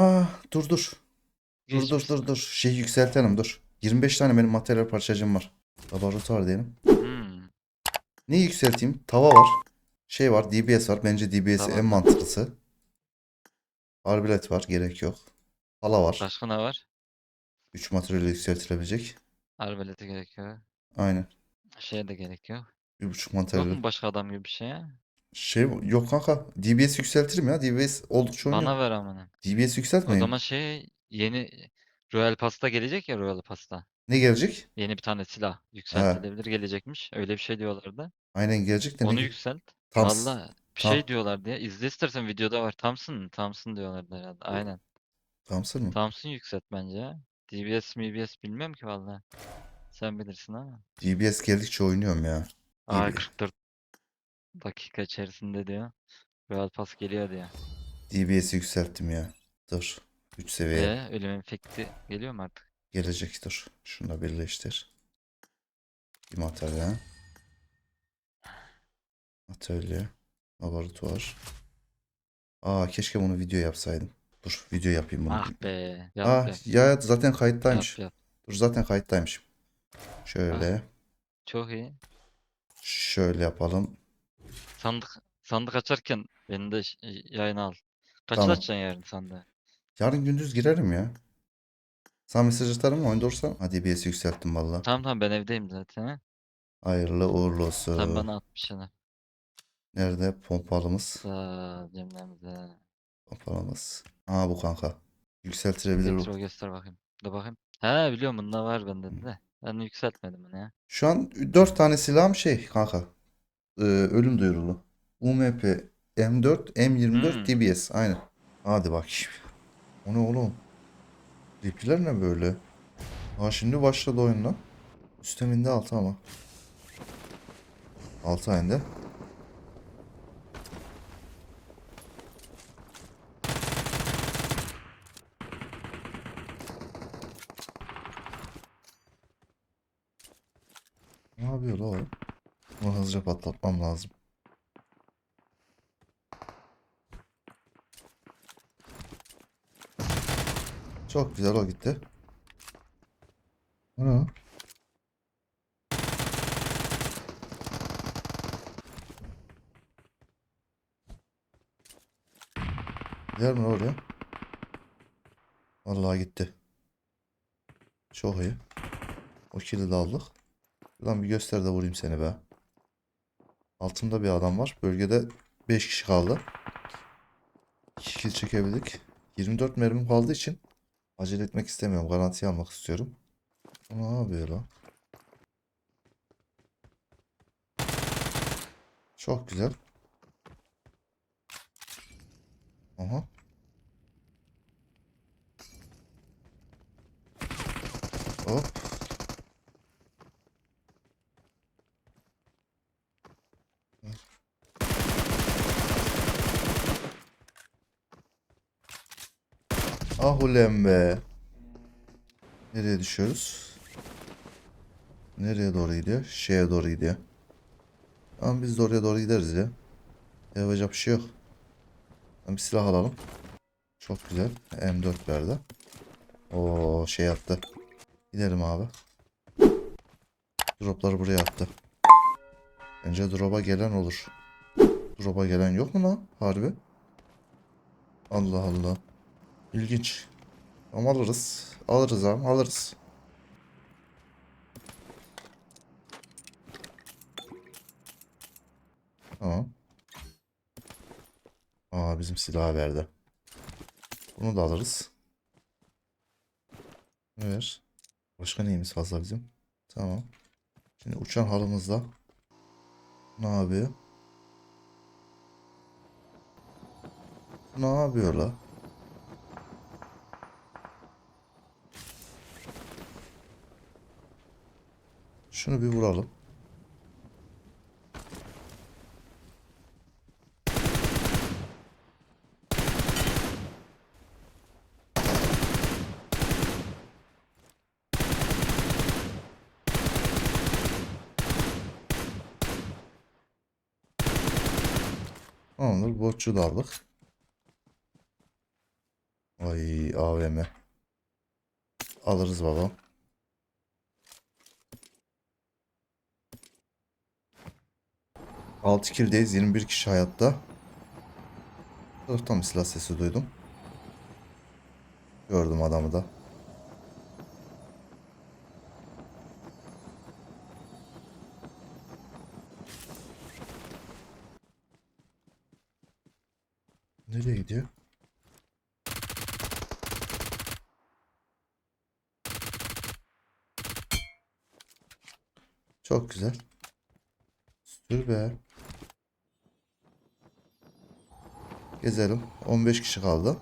Aa dur dur. Dur dur Geçmiş. dur dur. Şey yükseltelim dur. 25 tane benim materyal parçacığım var. Laboratuvar diyelim. Hmm. Ne yükselteyim? Tava var. Şey var DBS var. Bence DBS Tamam. en mantıklısı. Arbalet var. Gerek yok. Hala var. Başka ne var? 3 materyal yükseltilebilecek. Arbalete gerekiyor. Aynen. Şeye de gerek yok. 1.5 Yok materyal. mu başka adam gibi bir şey? Şey yok kanka. DBS yükseltirim ya. DBS oldukça oynuyor. Bana ver amına. DBS O yükseltmeyin. zaman şey yeni Royal Pasta gelecek ya Royal Pasta. Ne gelecek? Yeni bir tane silah yükseltilebilir gelecekmiş. Öyle bir şey diyorlardı. Aynen gelecek de Onu ne? yükselt. Thompson. Valla bir Tam- şey diyorlardı ya. İzle istersen videoda var. Thompson, Thompson diyorlardı herhalde. Aynen. Thompson mı? Thompson yükselt bence ya. DBS, MBS bilmiyorum ki valla. Sen bilirsin ama. DBS geldikçe oynuyorum ya. Aa DBS. 44 dakika içerisinde diyor. Royal Pass geliyor diyor. DBS'i yükselttim ya. Dur. 3 seviye Ee, ölüm efekti geliyor mu artık? gelecek dur. Şunu da birleştir. Bir materyal. Atölye. Laboratuvar. Aa keşke bunu video yapsaydım. Dur video yapayım bunu. Ah be. Yap Aa yap. ya zaten kayıttaymış. Yap yap. Dur zaten kayıttaymışım. Şöyle. Çok iyi. Şöyle yapalım. Sandık sandık açarken beni de yayına al. Kaçta Tamam. açacaksın yarın sandığı? Yarın gündüz girerim ya. Sana mesaj atarım oyunda olursa. Hadi DBS'i yükselttim valla. Tamam tamam ben evdeyim zaten. ha. Hayırlı uğurlu olsun. Sen bana at bir şeyler. Nerede pompalımız? Sağ ol cümlemize. Pompalımız. Aa bu kanka. Yükseltilebilir Getir o göster bakayım. Dur bakayım. He biliyorum bunda var bende de. Ben yükseltmedim bunu ya. Şu an 4 tane silahım şey kanka. Ee, ölüm duyurulu. UMP, M4, M24, Hmm. DBS. Aynen. Hadi bak. O ne oğlum? Repliler ne böyle? Ha şimdi başladı oyun lan. Üsteminde altı ama. Altı ayında. Ne yapıyor la o? Bunu hızlıca patlatmam lazım. Çok güzel o gitti. O? Gider mi oraya? Vallahi gitti. Çok iyi. O kili de aldık. Lan bir göster de vurayım seni be. Altımda bir adam var. Bölgede 5 kişi kaldı. 2 kill çekebildik. 24 mermim kaldığı için acele etmek istemiyorum. Garantiye almak istiyorum. Ne yapıyor lan? Çok güzel. Aha. Hop. Ah ulen be. Nereye düşüyoruz? Nereye doğru gidiyor? Şeye doğru gidiyor. Tamam biz de oraya doğru gideriz ya. Yapacak bir şey yok. Bir silah alalım. Çok güzel. M4 verdi. O şey attı. Gidelim abi. Dropları buraya attı. Bence drop'a gelen olur. Drop'a gelen yok mu lan? Harbi. Allah Allah. İlginç. Ama alırız. Alırız abi alırız. Tamam. Aa bizim silahı verdi. Bunu da alırız. Ver. Başka neyimiz fazla bizim? Tamam. Şimdi uçan halımızda. Ne yapıyor? Ne yapıyor la? Şunu bir vuralım. Tamamdır. Botçu da aldık. Ay AVM. Alırız babam. 6 kildeyiz. 21 kişi hayatta. Taraftan mı silah sesi duydum? Gördüm adamı da. Nereye gidiyor? Çok güzel. Sür be. Gezelim. 15 kişi kaldı.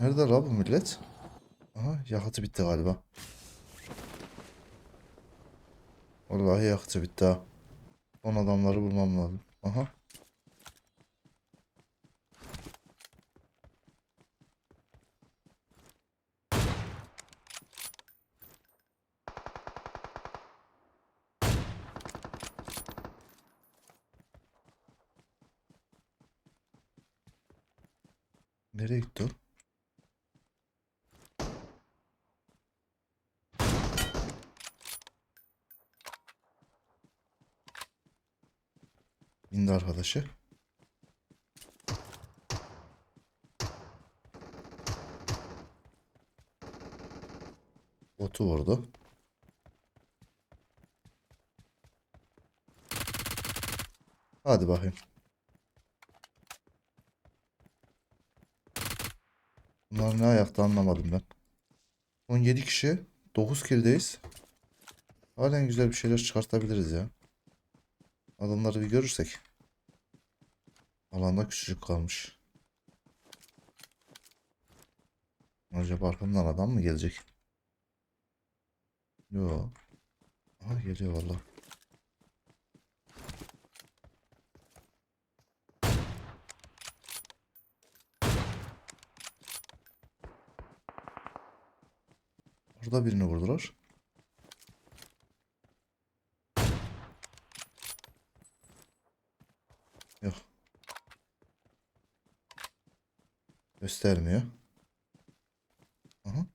Nerede la bu millet? Aha yakıtı bitti galiba. Vallahi yakıtı bitti ha. Son adamları bulmam lazım. Aha. Nereye gitti o? İndi arkadaşı. Botu vurdu. Hadi bakayım. Ne ayakta anlamadım ben. 17 kişi. 9 killdeyiz. Halen güzel bir şeyler çıkartabiliriz ya. Adamları bir görürsek. Alanda küçücük kalmış. Acaba arkamdan adam mı gelecek? Yo. Aha geliyor valla. Orada birini vurdular. Yok. Göstermiyor. Aha.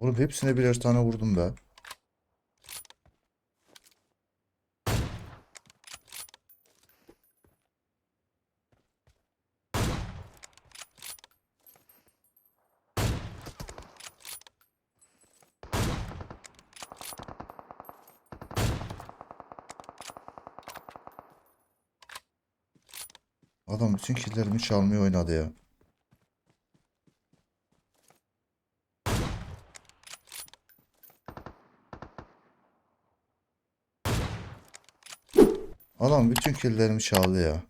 Oğlum hepsine birer tane vurdum be. Adam bütün killerimi çalmaya oynadı ya. Adam bütün killerimi çaldı ya.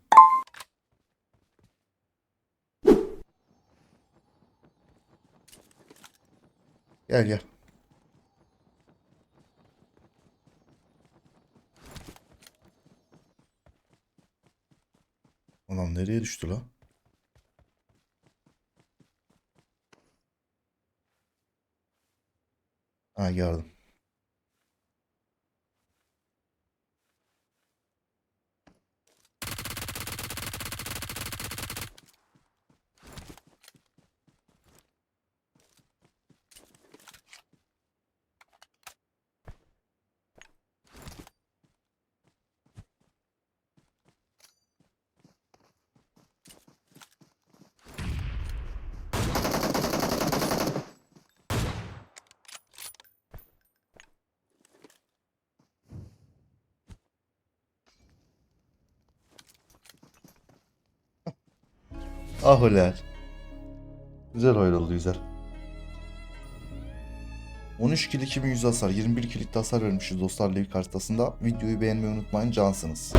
Gel gel. Adam nereye düştü la? Ha gördüm. Ah ulan. Güzel oyun oldu güzel. 13 kill 2100 hasar, 21 killik de hasar vermişiz dostlar League haritasında. Videoyu beğenmeyi unutmayın, cansınız.